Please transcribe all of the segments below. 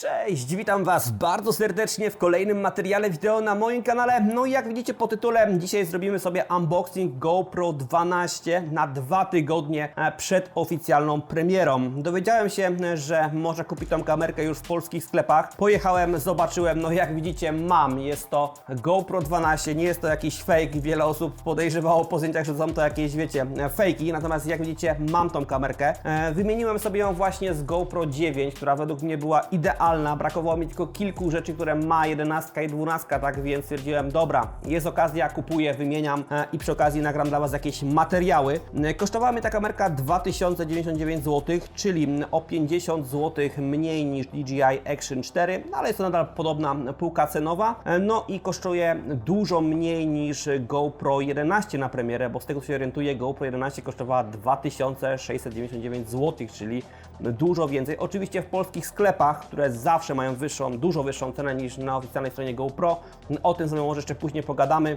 Cześć, witam Was bardzo serdecznie w kolejnym materiale wideo na moim kanale. No i jak widzicie po tytule, dzisiaj zrobimy sobie unboxing GoPro 12 na dwa tygodnie e, przed oficjalną premierą. Dowiedziałem się, że można kupić tą kamerkę już w polskich sklepach. Pojechałem, zobaczyłem, no jak widzicie mam, jest to GoPro 12, nie jest to jakiś fake. Wiele osób podejrzewało po zdjęciach, że są to jakieś, wiecie, fejki. Natomiast jak widzicie mam tą kamerkę. E, Wymieniłem sobie ją właśnie z GoPro 9, która według mnie była idealna. Brakowało mi tylko kilku rzeczy, które ma 11 i 12, tak więc stwierdziłem, dobra, jest okazja, kupuję, wymieniam e, i przy okazji nagram dla Was jakieś materiały. E, Kosztowała mnie ta kamerka 2099 zł, czyli o 50 zł mniej niż DJI Action 4, no ale jest to nadal podobna półka cenowa. E, No i kosztuje dużo mniej niż GoPro 11 na premierę, bo z tego co się orientuję, GoPro 11 kosztowała 2699 zł, czyli dużo więcej. Oczywiście w polskich sklepach, które zawsze mają wyższą, dużo wyższą cenę niż na oficjalnej stronie GoPro. O tym sobie może jeszcze później pogadamy.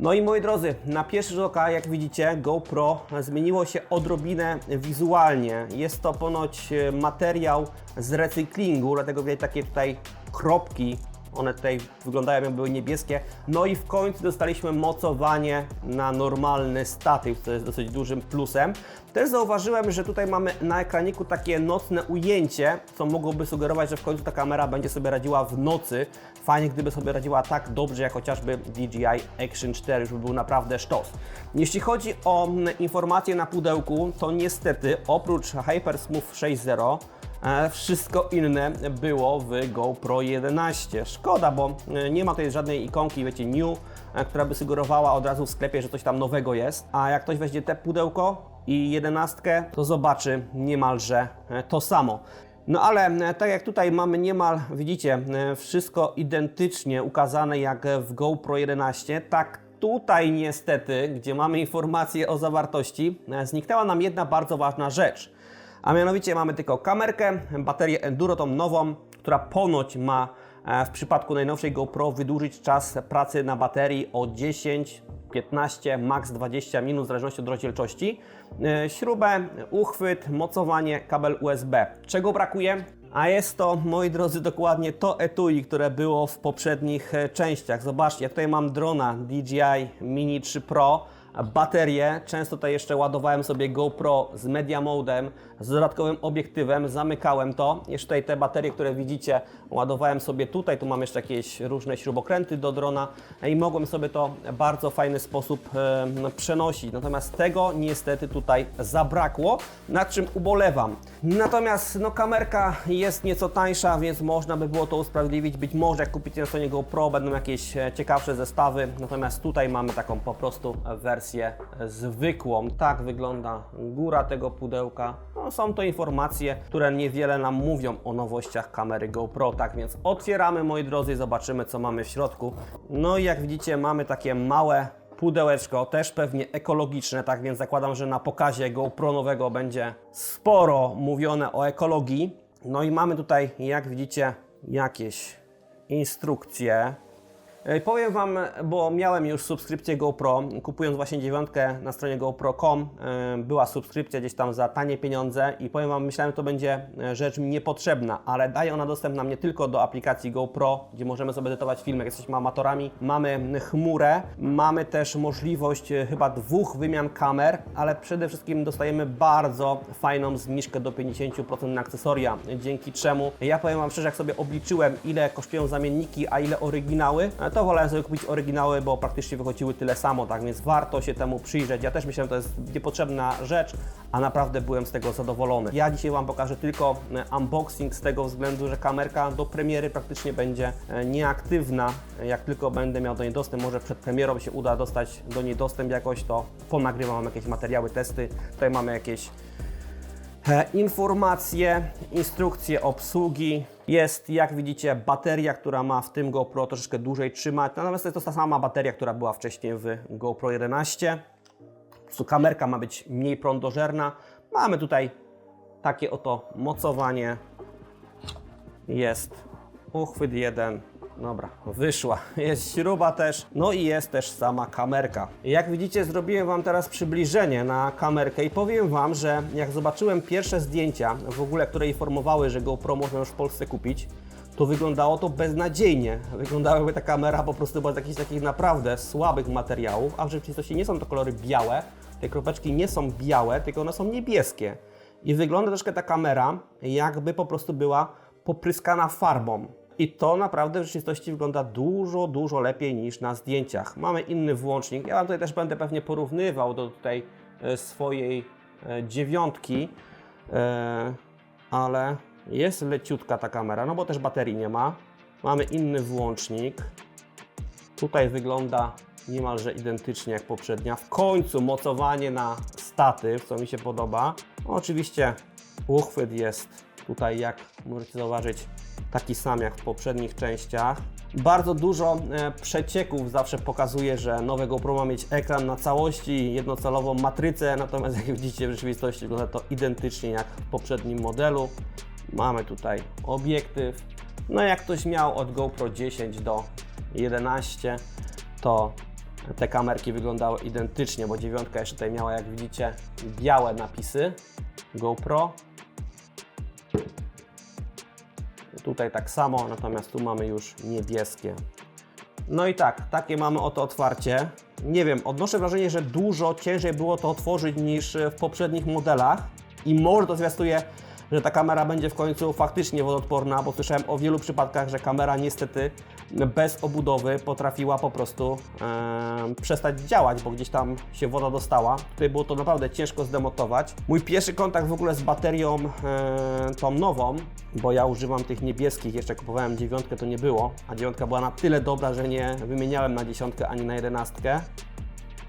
No i moi drodzy, na pierwszy rzut oka, jak widzicie, GoPro zmieniło się odrobinę wizualnie. Jest to ponoć e, materiał z recyklingu, dlatego widać takie tutaj kropki one tutaj wyglądają jakby były niebieskie. No i w końcu dostaliśmy mocowanie na normalny statyw, co jest dosyć dużym plusem. Też zauważyłem, że tutaj mamy na ekraniku takie nocne ujęcie, co mogłoby sugerować, że w końcu ta kamera będzie sobie radziła w nocy. Fajnie, gdyby sobie radziła tak dobrze, jak chociażby DJI Action 4, już by był naprawdę sztos. Jeśli chodzi o mm, informacje na pudełku, to niestety oprócz Hypersmooth 6.0 E, Wszystko inne było w GoPro 11. Szkoda, bo e, nie ma tutaj żadnej ikonki, wiecie, new, e, która by sugerowała od razu w sklepie, że coś tam nowego jest. A jak ktoś weźmie te pudełko i 11, to zobaczy niemalże e, to samo. No ale e, tak jak tutaj mamy niemal, widzicie, e, wszystko identycznie ukazane jak w GoPro 11, tak tutaj niestety, gdzie mamy informacje o zawartości, e, zniknęła nam jedna bardzo ważna rzecz. A mianowicie mamy tylko kamerkę, baterię Enduro, tą nową, która ponoć ma e, w przypadku najnowszej GoPro wydłużyć czas pracy na baterii o 10, 15, max 20 minut w zależności od rozdzielczości. E, Śrubę, uchwyt, mocowanie, kabel USB. Czego brakuje? A jest to, moi drodzy, dokładnie to etui, które było w poprzednich e, częściach. Zobaczcie, ja tutaj mam drona DJI Mini 3 Pro, baterię. Często tutaj jeszcze ładowałem sobie GoPro z media modem, z dodatkowym obiektywem, zamykałem to. Jeszcze tutaj te baterie, które widzicie, ładowałem sobie tutaj. Tu mam jeszcze jakieś różne śrubokręty do drona i mogłem sobie to bardzo fajny sposób przenosić. Natomiast tego niestety tutaj zabrakło, nad czym ubolewam. Natomiast no, kamerka jest nieco tańsza, więc można by było to usprawiedliwić. Być może jak kupicie na stronie GoPro będą jakieś e, ciekawsze zestawy, natomiast tutaj mamy taką po prostu wersję zwykłą. Tak wygląda góra tego pudełka. No, są to informacje, które niewiele nam mówią o nowościach kamery GoPro, tak więc otwieramy moi drodzy i zobaczymy co mamy w środku. No i jak widzicie mamy takie małe pudełeczko, też pewnie ekologiczne, tak więc zakładam, że na pokazie GoPro nowego będzie sporo mówione o ekologii. No i mamy tutaj, jak widzicie, jakieś instrukcje. E, Powiem Wam, bo miałem już subskrypcję GoPro, kupując właśnie dziewiątkę na stronie GoPro.com, e, była subskrypcja gdzieś tam za tanie pieniądze i powiem Wam, myślałem, że to będzie e, rzecz mi niepotrzebna, ale daje ona dostęp nam nie tylko do aplikacji GoPro, gdzie możemy sobie edytować film, jak jesteśmy amatorami, mamy chmurę, mamy też możliwość chyba dwóch wymian kamer, ale przede wszystkim dostajemy bardzo fajną zniżkę do 50% na akcesoria, dzięki czemu ja powiem Wam szczerze, jak sobie obliczyłem, ile kosztują zamienniki, a ile oryginały, to wolałem sobie kupić oryginały, bo praktycznie wychodziły tyle samo, tak więc warto się temu przyjrzeć. Ja też myślałem, że to jest niepotrzebna rzecz, a naprawdę byłem z tego zadowolony. Ja dzisiaj Wam pokażę tylko e, unboxing z tego względu, że kamerka do premiery praktycznie będzie e, nieaktywna. Jak tylko będę miał do niej dostęp, może przed premierą się uda dostać do niej dostęp jakoś, to ponagrywam jakieś materiały, testy. Tutaj mamy jakieś Informacje, instrukcje obsługi. Jest, jak widzicie, bateria, która ma w tym GoPro troszeczkę dłużej trzymać. Natomiast jest to ta sama bateria, która była wcześniej w GoPro 11. Po prostu kamerka ma być mniej prądożerna. Mamy tutaj takie oto mocowanie. Jest uchwyt jeden. Dobra, wyszła. Jest śruba też, no i jest też sama kamerka. Jak widzicie, zrobiłem Wam teraz przybliżenie na kamerkę i powiem Wam, że jak zobaczyłem pierwsze zdjęcia, w ogóle, które informowały, że GoPro można już w Polsce kupić, to wyglądało to beznadziejnie. Wyglądało jakby ta kamera po prostu była z jakichś takich naprawdę słabych materiałów, a w rzeczywistości nie są to kolory białe. Te kropeczki nie są białe, tylko one są niebieskie. I wygląda troszkę ta kamera, jakby po prostu była popryskana farbą. I to naprawdę w rzeczywistości wygląda dużo, dużo lepiej niż na zdjęciach. Mamy inny włącznik. Ja Wam tutaj też będę pewnie porównywał do tutaj e, swojej e, dziewiątki, e, ale jest leciutka ta kamera, no bo też baterii nie ma. Mamy inny włącznik. Tutaj wygląda niemalże identycznie jak poprzednia. W końcu mocowanie na statyw, co mi się podoba. Oczywiście uchwyt jest tutaj, jak możecie zauważyć, taki sam jak w poprzednich częściach. Bardzo dużo e, przecieków zawsze pokazuje, że nowe GoPro ma mieć ekran na całości, jednocelową matrycę, natomiast jak widzicie w rzeczywistości wygląda to identycznie jak w poprzednim modelu. Mamy tutaj obiektyw. No jak ktoś miał od GoPro 10 do 11, to te kamerki wyglądały identycznie, bo dziewiątka jeszcze tutaj miała, jak widzicie, białe napisy GoPro. Tutaj tak samo, natomiast tu mamy już niebieskie. No i tak, takie mamy oto otwarcie. Nie wiem, odnoszę wrażenie, że dużo ciężej było to otworzyć niż w poprzednich modelach i może to zwiastuje, że ta kamera będzie w końcu faktycznie wodoodporna, bo słyszałem o wielu przypadkach, że kamera niestety bez obudowy potrafiła po prostu e, przestać działać, bo gdzieś tam się woda dostała. Tutaj było to naprawdę ciężko zdemontować. Mój pierwszy kontakt w ogóle z baterią e, tą nową, bo ja używam tych niebieskich, jeszcze kupowałem dziewiątkę, to nie było, a dziewiątka była na tyle dobra, że nie wymieniałem na dziesiątkę ani na jedenastkę.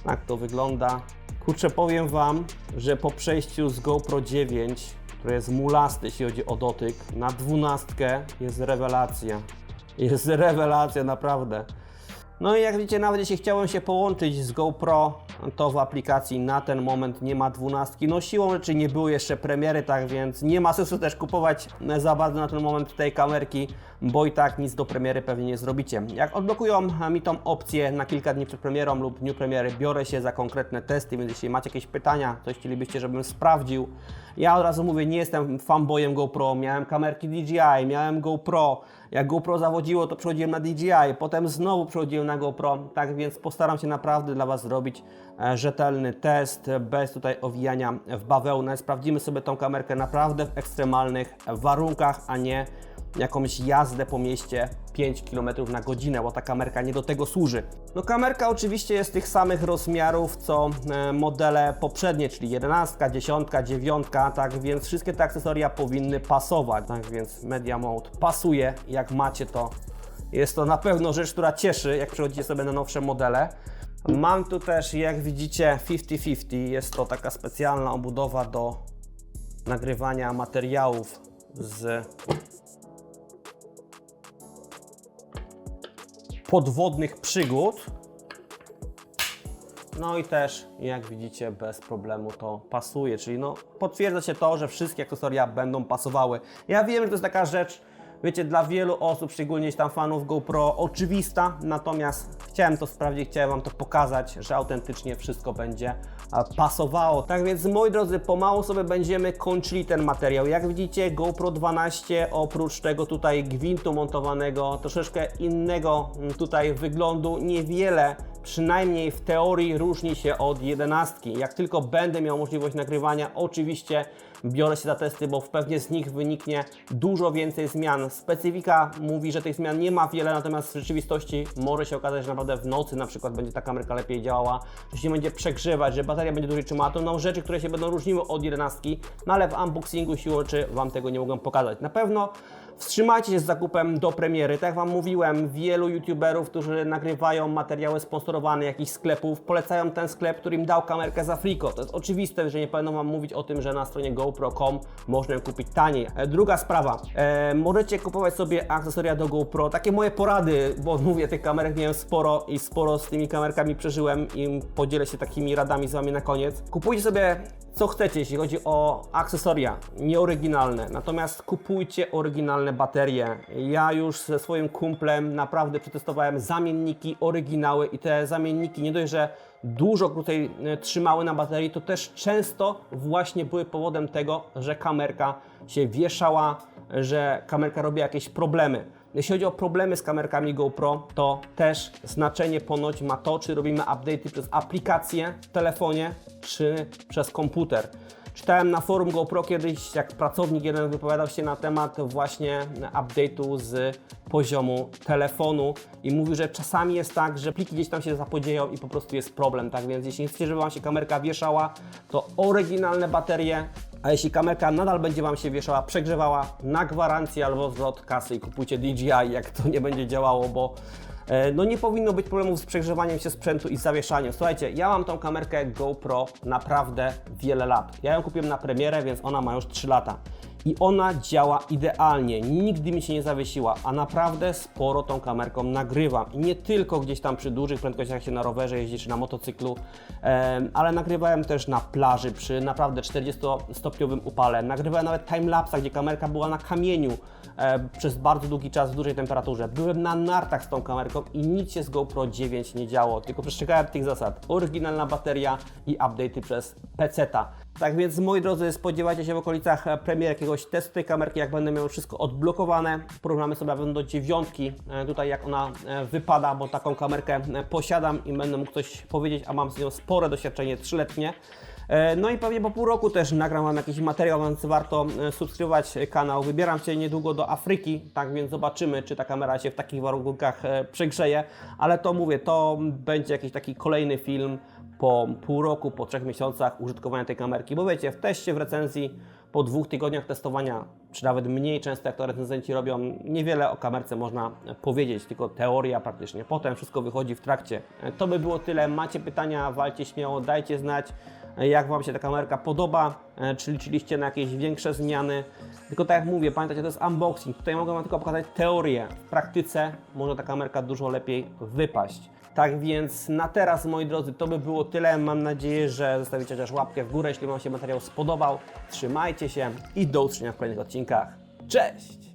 Tak to wygląda. Kurczę, powiem Wam, że po przejściu z GoPro 9, które jest mulasty, jeśli chodzi o dotyk, na dwunastkę jest rewelacja. Jest rewelacja, naprawdę. No i jak widzicie, nawet jeśli chciałem się połączyć z GoPro, to w aplikacji na ten moment nie ma dwunastki. No siłą rzeczy nie były jeszcze premiery, tak więc nie ma sensu też kupować za bardzo na ten moment tej kamerki, bo i tak nic do premiery pewnie nie zrobicie. Jak odblokują mi tą opcję na kilka dni przed premierą lub dniu premiery, biorę się za konkretne testy, więc jeśli macie jakieś pytania, coś chcielibyście, żebym sprawdził, ja od razu mówię, nie jestem fanboyem GoPro, miałem kamerki DJI, miałem GoPro, jak GoPro zawodziło, to przechodziłem na DJI, potem znowu przechodziłem na GoPro, tak więc postaram się naprawdę dla Was zrobić e, rzetelny test, bez tutaj owijania w bawełnę. Sprawdzimy sobie tą kamerkę naprawdę w ekstremalnych warunkach, a nie jakąś jazdę po mieście 5 km na godzinę, bo ta kamerka nie do tego służy. No kamerka oczywiście jest tych samych rozmiarów co e, modele poprzednie, czyli 11, 10, 9, tak więc wszystkie te akcesoria powinny pasować. Tak więc Media Mode pasuje, jak macie to. Jest to na pewno rzecz, która cieszy, jak przechodzicie sobie na nowsze modele. Mam tu też, jak widzicie, 50-50. Jest to taka specjalna obudowa do nagrywania materiałów z podwodnych przygód. No i też, jak widzicie, bez problemu to pasuje, czyli no, potwierdza się to, że wszystkie akcesoria będą pasowały. Ja wiem, że to jest taka rzecz, wiecie, dla wielu osób, szczególnie tam fanów GoPro, oczywista, natomiast chciałem to sprawdzić, chciałem Wam to pokazać, że autentycznie wszystko będzie a, pasowało. Tak więc, moi drodzy, pomału sobie będziemy kończyli ten materiał. Jak widzicie, GoPro 12, oprócz tego tutaj gwintu montowanego, troszeczkę innego mm, tutaj wyglądu, niewiele przynajmniej w teorii różni się od 11. Jak tylko będę miał możliwość nagrywania, oczywiście biorę się za testy, bo pewnie z nich wyniknie dużo więcej zmian. Specyfika mówi, że tych zmian nie ma wiele, natomiast w rzeczywistości może się okazać, że naprawdę w nocy na przykład będzie ta kamerka lepiej działała, że się będzie przegrzewać, że bateria będzie dłużej trzymała. To są rzeczy, które się będą różniły od 11, no ale w unboxingu siłą czy Wam tego nie mogę pokazać. Na pewno Wstrzymajcie się z zakupem do premiery. Tak jak Wam mówiłem, wielu youtuberów, którzy nagrywają materiały sponsorowane jakichś sklepów, polecają ten sklep, który im dał kamerkę za friko. To jest oczywiste, że nie powinno Wam mówić o tym, że na stronie GoPro.com można ją kupić taniej. E, druga sprawa, e, możecie kupować sobie akcesoria do GoPro. Takie moje porady, bo mówię, tych kamerek miałem sporo i sporo z tymi kamerkami przeżyłem i podzielę się takimi radami z Wami na koniec. Kupujcie sobie co chcecie, jeśli chodzi o akcesoria, nieoryginalne. Natomiast kupujcie oryginalne baterie. Ja już ze swoim kumplem naprawdę przetestowałem zamienniki, oryginały i te zamienniki nie dość, że dużo krócej e, trzymały na baterii, to też często właśnie były powodem tego, że kamerka się wieszała że kamerka robi jakieś problemy. Jeśli chodzi o problemy z kamerkami GoPro, to też znaczenie ponoć ma to, czy robimy update'y przez aplikację w telefonie, czy przez komputer. Czytałem na forum GoPro kiedyś, jak pracownik jeden wypowiadał się na temat właśnie update'u z poziomu telefonu i mówił, że czasami jest tak, że pliki gdzieś tam się zapodzieją i po prostu jest problem, tak? Więc jeśli nie chcecie, żeby Wam się kamerka wieszała, to oryginalne baterie, a jeśli kamerka nadal będzie Wam się wieszała, przegrzewała, na gwarancję albo zwrot kasy i kupujcie DJI, jak to nie będzie działało, bo No nie powinno być problemów z przegrzewaniem się sprzętu i zawieszaniem. Słuchajcie, ja mam tą kamerkę GoPro naprawdę wiele lat. Ja ją kupiłem na premierę, więc ona ma już 3 lata. I ona działa idealnie, nigdy mi się nie zawiesiła, a naprawdę sporo tą kamerką nagrywam. I nie tylko gdzieś tam przy dużych prędkościach, się na rowerze jeździ czy na motocyklu, ale nagrywałem też na plaży przy naprawdę 40-stopniowym upale. Nagrywałem nawet timelapsa, gdzie kamerka była na kamieniu przez bardzo długi czas w dużej temperaturze. Byłem na nartach z tą kamerką i nic się z GoPro 9 nie działo, tylko przestrzegałem tych zasad. Oryginalna bateria i update'y przez PC-ta. Tak więc moi drodzy, spodziewajcie się w okolicach e, premier jakiegoś testu tej kamerki, jak będę miał wszystko odblokowane. Porównamy sobie do dziewiątki, e, tutaj jak ona e, wypada, bo taką kamerkę posiadam i będę mógł coś powiedzieć, a mam z nią spore doświadczenie trzyletnie. No i pewnie po pół roku też nagram Wam jakiś materiał, więc warto subskrybować kanał. Wybieram się niedługo do Afryki, tak więc zobaczymy, czy ta kamera się w takich warunkach przegrzeje, ale to mówię, to będzie jakiś taki kolejny film po pół roku, po trzech miesiącach użytkowania tej kamerki, bo wiecie, w teście, w recenzji, po dwóch tygodniach testowania, czy nawet mniej często jak to recenzenci robią, niewiele o kamerce można powiedzieć, tylko teoria praktycznie. Potem wszystko wychodzi w trakcie. To by było tyle. Macie pytania, walcie śmiało, dajcie znać, jak Wam się ta kamerka podoba, czy liczyliście na jakieś większe zmiany. Tylko tak jak mówię, pamiętajcie, to jest unboxing. Tutaj mogę Wam tylko pokazać teorię. W praktyce może ta kamerka dużo lepiej wypaść. Tak więc na teraz, moi drodzy, to by było tyle. Mam nadzieję, że zostawicie chociaż łapkę w górę, jeśli Wam się materiał spodobał. Trzymajcie się i do usłyszenia w kolejnych odcinkach. Cześć!